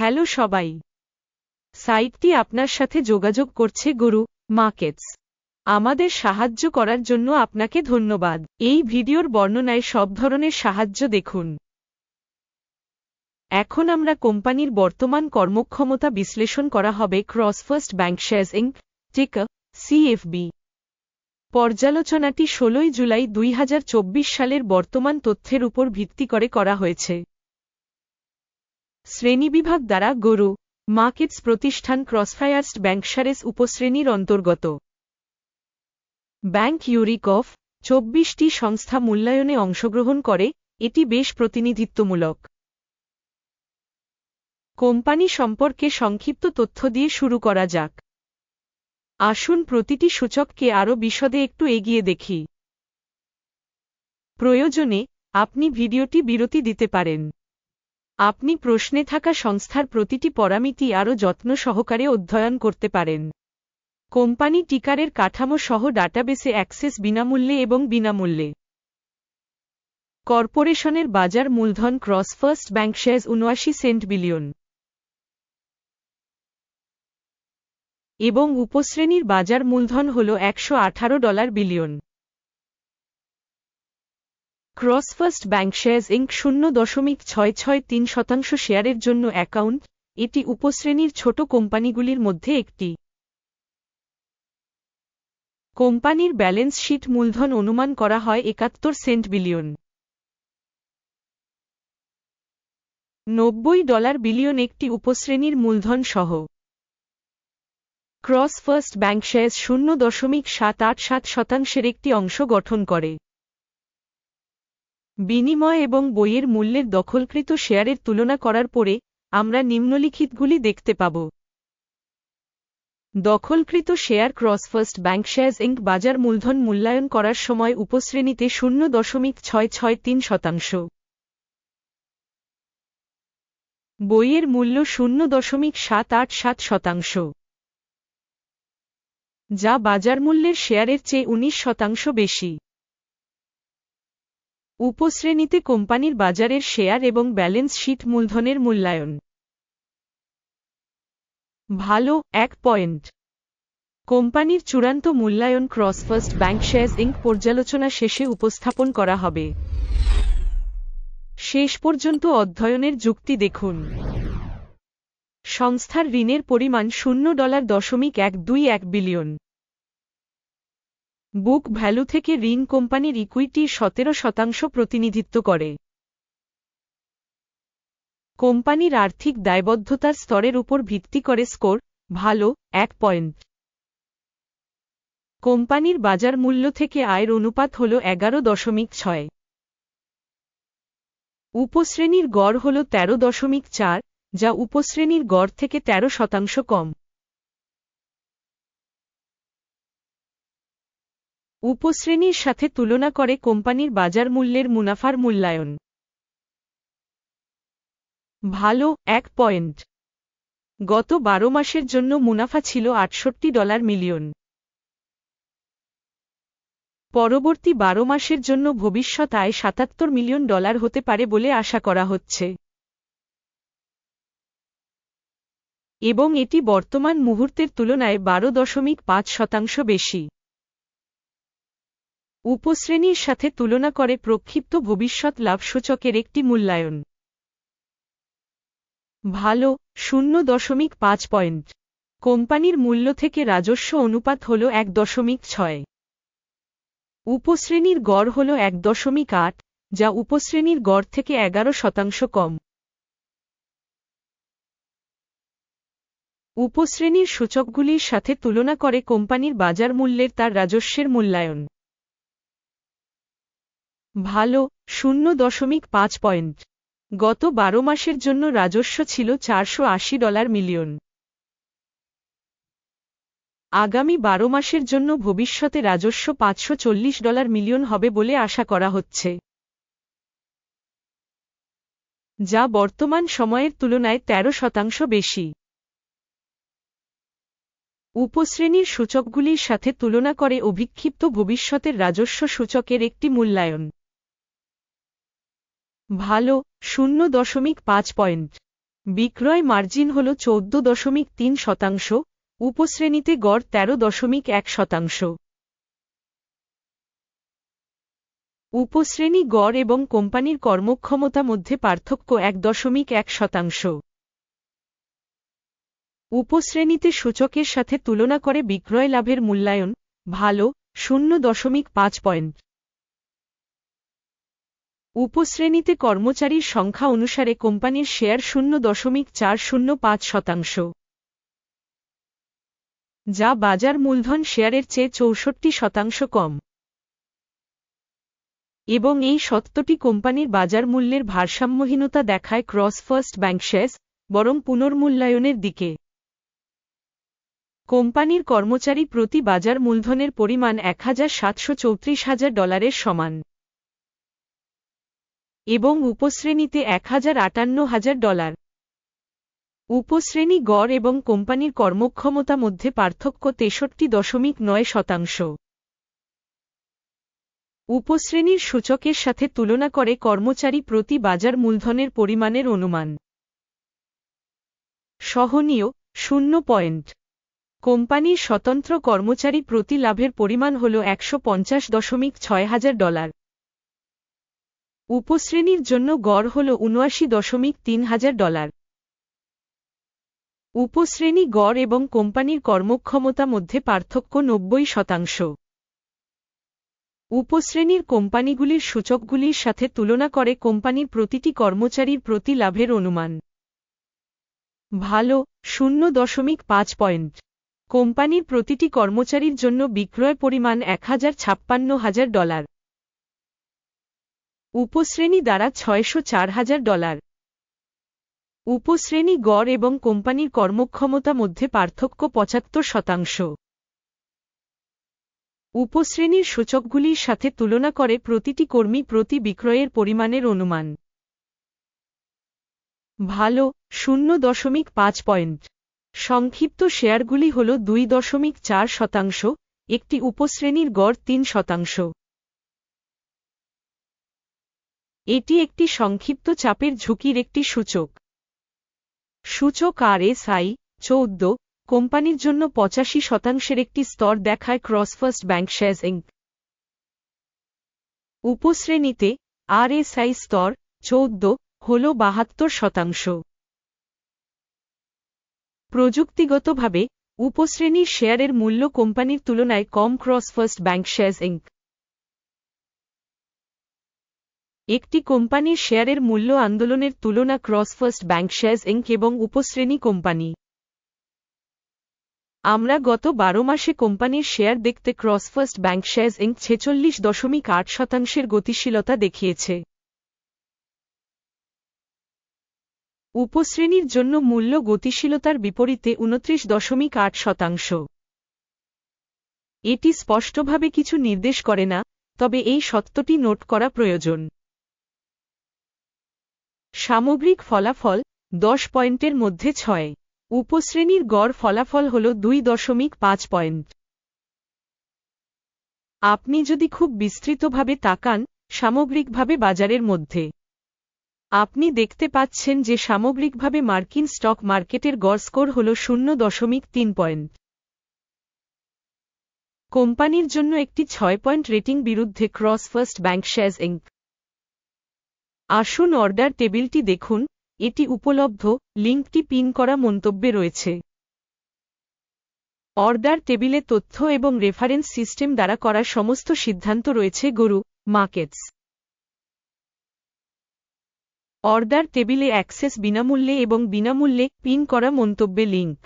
Hello সবাই। সাইটটি আপনার সাথে যোগাযোগ করছে গুরু মার্কেটস। আমাদের সাহায্য করার জন্য আপনাকে ধন্যবাদ। এই ভিডিওর বর্ণনায় সব ধরনের সাহায্য দেখুন। এখন আমরা কোম্পানির বর্তমান কর্মক্ষমতা বিশ্লেষণ করা হবে ক্রসফার্স্ট ব্যাংক শেয়ার্স ইঙ্ক টিকা, সিএফবি। পর্যালোচনাটি ষোলোই জুলাই দুই হাজার চব্বিশ সালের বর্তমান তথ্যের উপর ভিত্তি করে করা হয়েছে। শ্রেণীবিভাগ দ্বারা গরু, মার্কেটস প্রতিষ্ঠান ক্রসফায়ার্সড ব্যাংকসারেস উপশ্রেণীর অন্তর্গত। ব্যাংক ইউরিকফ চব্বিশটি সংস্থা মূল্যায়নে অংশগ্রহণ করে, এটি বেশ প্রতিনিধিত্বমূলক। কোম্পানি সম্পর্কে সংক্ষিপ্ত তথ্য দিয়ে শুরু করা যাক। আসুন প্রতিটি সূচককে আরও বিশদে একটু এগিয়ে দেখি। প্রয়োজনে, আপনি ভিডিওটি বিরতি দিতে পারেন। আপনি প্রশ্নে থাকা সংস্থার প্রতিটি পরামিতি আরও যত্ন সহকারে অধ্যয়ন করতে পারেন। কোম্পানি টিকারের কাঠামো সহ ডাটাবেসে অ্যাক্সেস বিনামূল্যে এবং বিনামূল্যে। কর্পোরেশনের বাজার মূলধন ক্রস ফার্স্ট ব্যাংক শেয়ার্স উনআশি সেন্ট বিলিয়ন। এবং উপশ্রেণীর বাজার মূলধন হল একশো আঠারো dollar billion. CrossFirst bank shares Inc শূন্য দশমিক ছয় ছয় তিন শতাংশ শেয়ারের জন্য অ্যাকাউন্ট, এটি উপশ্রেণীর ছোট কোম্পানিগুলির মধ্যে একটি। কোম্পানির ব্যালেন্স শীট মূলধন অনুমান করা হয় একাত্তর সেন্ট বিলিয়ন। নব্বই ডলার বিলিয়ন একটি উপশ্রেণীর মূলধন সহ। ক্রস ফার্স্ট ব্যাংক শেয়ার্স শূন্য দশমিক সাত আট সাত শতাংশের একটি অংশ গঠন করে। বিনিময় এবং বইয়ের মূল্যের দখলকৃত শেয়ারের তুলনা করার পরে, আমরা নিম্নলিখিতগুলি দেখতে পাব। দখলকৃত share CrossFirst bank shares Inc বাজার মূলধন মূল্যায়ন করার সময় উপশ্রেণীতে শূন্য দশমিক ছয় ছয় তিন শতাংশ। বইয়ের মূল্য শূন্য দশমিক সাত আট সাত শতাংশ। যা বাজার মূল্যের শেয়ারের চেয়ে উনিশ শতাংশ বেশি। উপশ্রেণীতে কোম্পানির বাজারের শেয়ার এবং ব্যালেন্স শিট মূলধনের মূল্যায়ন। ভালো, এক পয়েন্ট। কোম্পানির চূড়ান্ত মূল্যায়ন ক্রসফার্স্ট ব্যাংক শেয়ার্স ইঙ্ক পর্যালোচনা শেষে উপস্থাপন করা হবে। শেষ পর্যন্ত অধ্যয়নের যুক্তি দেখুন। সংস্থার ঋণের পরিমাণ শূন্য ডলার দশমিক এক দুই এক বিলিয়ন। বুক ভ্যালু থেকে ঋণ কোম্পানির ইকুইটি সতেরো শতাংশ প্রতিনিধিত্ব করে। কোম্পানির আর্থিক দায়বদ্ধতার স্তরের উপর ভিত্তি করে স্কোর, ভালো, এক পয়েন্ট। কোম্পানির বাজার মূল্য থেকে আয়ের অনুপাত হল এগারো দশমিক ছয়। উপশ্রেণীর গড় হল তেরো দশমিক চার, যা উপশ্রেণীর গড় থেকে ১৩ শতাংশ কম। উপশ্রেণীর সাথে তুলনা করে কোম্পানির বাজার মূল্যের মুনাফার মূল্যায়ন। ভালো, এক পয়েন্ট। গত বারো মাসের জন্য মুনাফা ছিল আটষট্টি ডলার মিলিয়ন। পরবর্তী বারো মাসের জন্য ভবিষ্যৎ আয় সাতাত্তর মিলিয়ন ডলার হতে পারে বলে আশা করা হচ্ছে। এবং এটি বর্তমান মুহূর্তের তুলনায় বারো দশমিক পাঁচ শতাংশ বেশি। উপশ্রেণীর সাথে তুলনা করে প্রক্ষিপ্ত ভবিষ্যৎ লাভসূচকের একটি মূল্যায়ন। ভালো, শূন্য দশমিক পাঁচ পয়েন্ট। কোম্পানির মূল্য থেকে রাজস্ব অনুপাত হল এক দশমিক ছয়। উপশ্রেণীর গড় হল এক দশমিক আট, যা উপশ্রেণীর গড় থেকে এগারো শতাংশ কম। উপশ্রেণীর সূচকগুলির সাথে তুলনা করে কোম্পানির বাজার মূল্যের তার রাজস্বের মূল্যায়ন। ভালো, শূন্য দশমিক পাঁচ পয়েন্ট। গত বারো মাসের জন্য রাজস্ব ছিল চারশো আশি ডলার মিলিয়ন। আগামী বারো মাসের জন্য ভবিষ্যতে রাজস্ব পাঁচশো চল্লিশ ডলার মিলিয়ন হবে বলে আশা করা হচ্ছে। যা বর্তমান সময়ের তুলনায় ১৩ শতাংশ বেশি। উপশ্রেণীর সূচকগুলির সাথে তুলনা করে অভিক্ষিপ্ত ভবিষ্যতের রাজস্ব সূচকের একটি মূল্যায়ন। ভালো, শূন্য দশমিক পাঁচ পয়েন্ট। বিক্রয় মার্জিন হল চৌদ্দ দশমিক তিন শতাংশ, উপশ্রেণীতে গড় তেরো দশমিক এক শতাংশ। উপশ্রেণী গড় এবং কোম্পানির কর্মক্ষমতা মধ্যে পার্থক্য এক দশমিক এক শতাংশ। উপশ্রেণীতে সূচকের সাথে তুলনা করে বিক্রয় লাভের মূল্যায়ন, ভালো, শূন্য দশমিক পাঁচ পয়েন্ট। উপশ্রেণীতে কর্মচারীর সংখ্যা অনুসারে কোম্পানির শেয়ার শূন্য দশমিক চার শূন্য পাঁচ শতাংশ। যা বাজার মূলধন শেয়ারের চেয়ে চৌষট্টি শতাংশ কম। এবং এই সত্যটি কোম্পানির বাজার মূল্যের ভারসাম্যহীনতা দেখায় ক্রস ফার্স্ট ব্যাংক শেয়ার্স বরং পুনর্মূল্যায়নের দিকে। কোম্পানির কর্মচারী প্রতি বাজার মূলধনের পরিমাণ এক হাজার সাতশো চৌত্রিশ হাজার ডলারের সমান। এবং উপশ্রেণীতে এক হাজার আটান্ন হাজার ডলার। উপশ্রেণী গড় এবং কোম্পানির কর্মক্ষমতা মধ্যে পার্থক্য তেষট্টি দশমিক নয় শতাংশ। উপশ্রেণীর সূচকের সাথে তুলনা করে কর্মচারী প্রতি বাজার মূলধনের পরিমাণের অনুমান। সহনীয়, শূন্য পয়েন্ট। কোম্পানির স্বতন্ত্র কর্মচারী প্রতি লাভের পরিমাণ হল একশো পঞ্চাশ দশমিক ছয় হাজার ডলার। উপশ্রেণীর জন্য গড় হল উনআশি দশমিক তিন হাজার ডলার। উপশ্রেণী গড় এবং কোম্পানির কর্মক্ষমতা মধ্যে পার্থক্য নব্বই শতাংশ। উপশ্রেণীর কোম্পানিগুলির সূচকগুলির সাথে তুলনা করে কোম্পানির প্রতিটি কর্মচারীর প্রতি লাভের অনুমান। ভালো, শূন্য দশমিক পাঁচ পয়েন্ট। কোম্পানির প্রতিটি কর্মচারীর জন্য বিক্রয় পরিমাণ এক হাজার ছাপ্পান্ন হাজার ডলার। উপশ্রেণী দ্বারা ছয়শো চার হাজার ডলার। উপশ্রেণী গড় এবং কোম্পানির কর্মক্ষমতা মধ্যে পার্থক্য পঁচাত্তর শতাংশ। উপশ্রেণীর সূচকগুলির সাথে তুলনা করে প্রতিটি কর্মী প্রতি বিক্রয়ের পরিমাণের অনুমান। ভালো, শূন্য দশমিক পাঁচ পয়েন্ট। সংক্ষিপ্ত শেয়ারগুলি হল দুই দশমিক চার শতাংশ, একটি উপশ্রেণীর গড় তিন শতাংশ। এটি একটি সংক্ষিপ্ত চাপের ঝুঁকির একটি সূচক। সূচক আর এস আই চৌদ্দ, কোম্পানির জন্য পঁচাশি শতাংশের একটি স্তর দেখায় ক্রসফার্স্ট ব্যাংক শেয়ার্স ইঙ্ক উপশ্রেণীতে আর এস আই স্তর চৌদ্দ, হল বাহাত্তর শতাংশ। প্রযুক্তিগতভাবে উপশ্রেণীর শেয়ারের মূল্য কোম্পানির তুলনায় কম ক্রসফার্স্ট ব্যাংক শেয়ার্স ইঙ্ক একটি কোম্পানির শেয়ারের মূল্য আন্দোলনের তুলনা ক্রসফার্স্ট ব্যাংক শেয়ার্স ইঙ্ক এবং উপশ্রেণী কোম্পানি। আমরা গত বারো মাসে কোম্পানির শেয়ার দেখতে ক্রসফার্স্ট ব্যাংক শেয়ার্স ইঙ্ক ছেচল্লিশ দশমিক আট শতাংশের গতিশীলতা দেখিয়েছে। উপশ্রেণীর জন্য মূল্য গতিশীলতার বিপরীতে উনত্রিশ দশমিক আট শতাংশ। এটি স্পষ্টভাবে কিছু নির্দেশ করে না, তবে এই সত্যটি নোট করা প্রয়োজন। সামগ্রিক ফলাফল দশ পয়েন্টের মধ্যে ছয়। উপশ্রেণীর গড় ফলাফল হল দুই দশমিক পাঁচ পয়েন্ট। আপনি যদি খুব বিস্তৃতভাবে তাকান সামগ্রিকভাবে বাজারের মধ্যে। আপনি দেখতে পাচ্ছেন যে সামগ্রিকভাবে মার্কিন স্টক মার্কেটের গড় স্কোর হল শূন্য দশমিক তিন পয়েন্ট। কোম্পানির জন্য একটি ছয় পয়েন্ট রেটিং বিরুদ্ধে cross first bank shares ink আসুন অর্ডার টেবিলটি দেখুন। এটি উপলব্ধ। লিঙ্কটি পিন করা মন্তব্যে রয়েছে। অর্ডার টেবিলে তথ্য এবং রেফারেন্স সিস্টেম দ্বারা করা সমস্ত সিদ্ধান্ত রয়েছে গরু মার্কেটস অর্ডার টেবিলে অ্যাক্সেস বিনামূল্যে এবং বিনামূল্যে পিন করা মন্তব্যে লিঙ্ক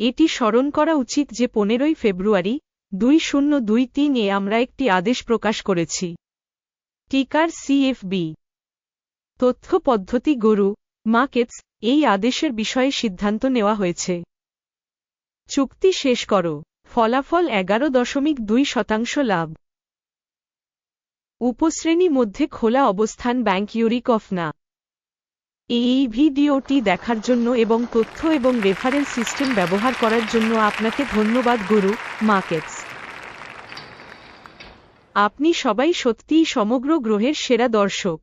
এটি স্মরণ করা উচিত যে পনেরোই ফেব্রুয়ারি দুই শূন্য দুই তিন এ আমরা একটি আদেশ প্রকাশ করেছি। টিকার সিএফবি তথ্য পদ্ধতি গরু মার্কেটস এই আদেশের বিষয়ে সিদ্ধান্ত নেওয়া হয়েছে। চুক্তি শেষ করো। ফলাফল এগারো দশমিক দুই শতাংশ লাভ। উপশ্রেণী মধ্যে খোলা অবস্থান ব্যাংক ইউরিক অফ না। এই ভিডিওটি দেখার জন্য এবং তথ্য এবং রেফারেন্স সিস্টেম ব্যবহার করার জন্য আপনাকে ধন্যবাদ গুরু মার্কেটস আপনি সবাই সত্যিই সমগ্র গ্রহের সেরা দর্শক।